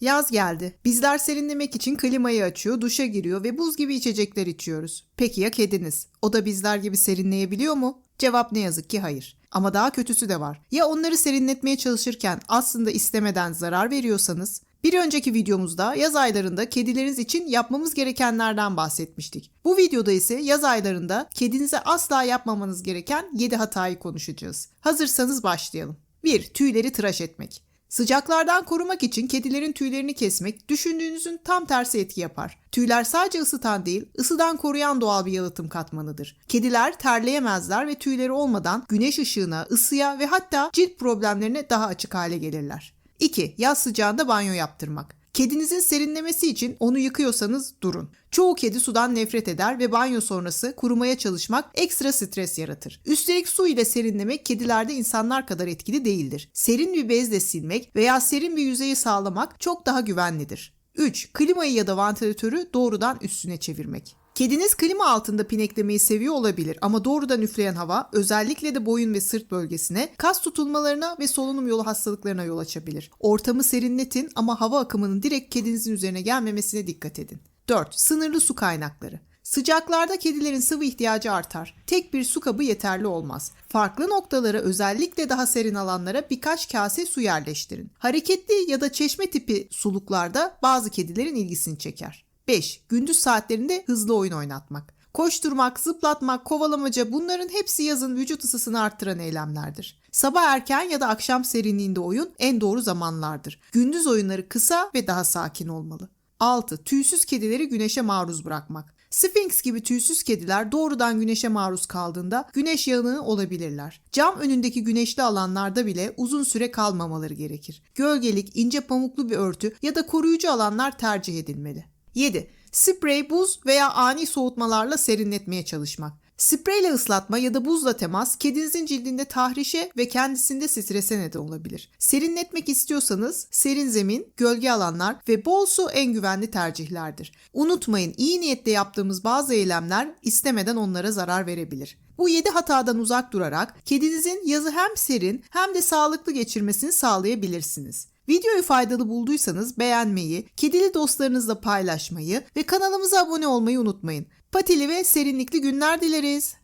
Yaz geldi. Bizler serinlemek için klimayı açıyor, duşa giriyor ve buz gibi içecekler içiyoruz. Peki ya kediniz? O da bizler gibi serinleyebiliyor mu? Cevap ne yazık ki hayır. Ama daha kötüsü de var. Ya onları serinletmeye çalışırken aslında istemeden zarar veriyorsanız? Bir önceki videomuzda yaz aylarında kedileriniz için yapmamız gerekenlerden bahsetmiştik. Bu videoda ise yaz aylarında kedinize asla yapmamanız gereken 7 hatayı konuşacağız. Hazırsanız başlayalım. 1. Tüyleri tıraş etmek. Sıcaklardan korumak için kedilerin tüylerini kesmek düşündüğünüzün tam tersi etki yapar. Tüyler sadece ısıtan değil, ısıdan koruyan doğal bir yalıtım katmanıdır. Kediler terleyemezler ve tüyleri olmadan güneş ışığına, ısıya ve hatta cilt problemlerine daha açık hale gelirler. 2. Yaz sıcağında banyo yaptırmak. Kedinizin serinlemesi için onu yıkıyorsanız durun. Çoğu kedi sudan nefret eder ve banyo sonrası kurumaya çalışmak ekstra stres yaratır. Üstelik su ile serinlemek kedilerde insanlar kadar etkili değildir. Serin bir bezle silmek veya serin bir yüzeyi sağlamak çok daha güvenlidir. 3. Klimayı ya da vantilatörü doğrudan üstüne çevirmek. Kediniz klima altında pineklemeyi seviyor olabilir ama doğrudan üfleyen hava özellikle de boyun ve sırt bölgesine kas tutulmalarına ve solunum yolu hastalıklarına yol açabilir. Ortamı serinletin ama hava akımının direkt kedinizin üzerine gelmemesine dikkat edin. 4. Sınırlı su kaynakları. Sıcaklarda kedilerin sıvı ihtiyacı artar. Tek bir su kabı yeterli olmaz. Farklı noktalara özellikle daha serin alanlara birkaç kase su yerleştirin. Hareketli ya da çeşme tipi suluklarda bazı kedilerin ilgisini çeker. 5. Gündüz saatlerinde hızlı oyun oynatmak. Koşturmak, zıplatmak, kovalamaca bunların hepsi yazın vücut ısısını arttıran eylemlerdir. Sabah erken ya da akşam serinliğinde oyun en doğru zamanlardır. Gündüz oyunları kısa ve daha sakin olmalı. 6. Tüysüz kedileri güneşe maruz bırakmak. Sphinx gibi tüysüz kediler doğrudan güneşe maruz kaldığında güneş yanığı olabilirler. Cam önündeki güneşli alanlarda bile uzun süre kalmamaları gerekir. Gölgelik, ince pamuklu bir örtü ya da koruyucu alanlar tercih edilmeli. 7. Sprey, buz veya ani soğutmalarla serinletmeye çalışmak. Spreyle ıslatma ya da buzla temas kedinizin cildinde tahrişe ve kendisinde strese neden olabilir. Serinletmek istiyorsanız serin zemin, gölge alanlar ve bol su en güvenli tercihlerdir. Unutmayın iyi niyetle yaptığımız bazı eylemler istemeden onlara zarar verebilir. Bu 7 hatadan uzak durarak kedinizin yazı hem serin hem de sağlıklı geçirmesini sağlayabilirsiniz. Videoyu faydalı bulduysanız beğenmeyi, kedili dostlarınızla paylaşmayı ve kanalımıza abone olmayı unutmayın. Patili ve serinlikli günler dileriz.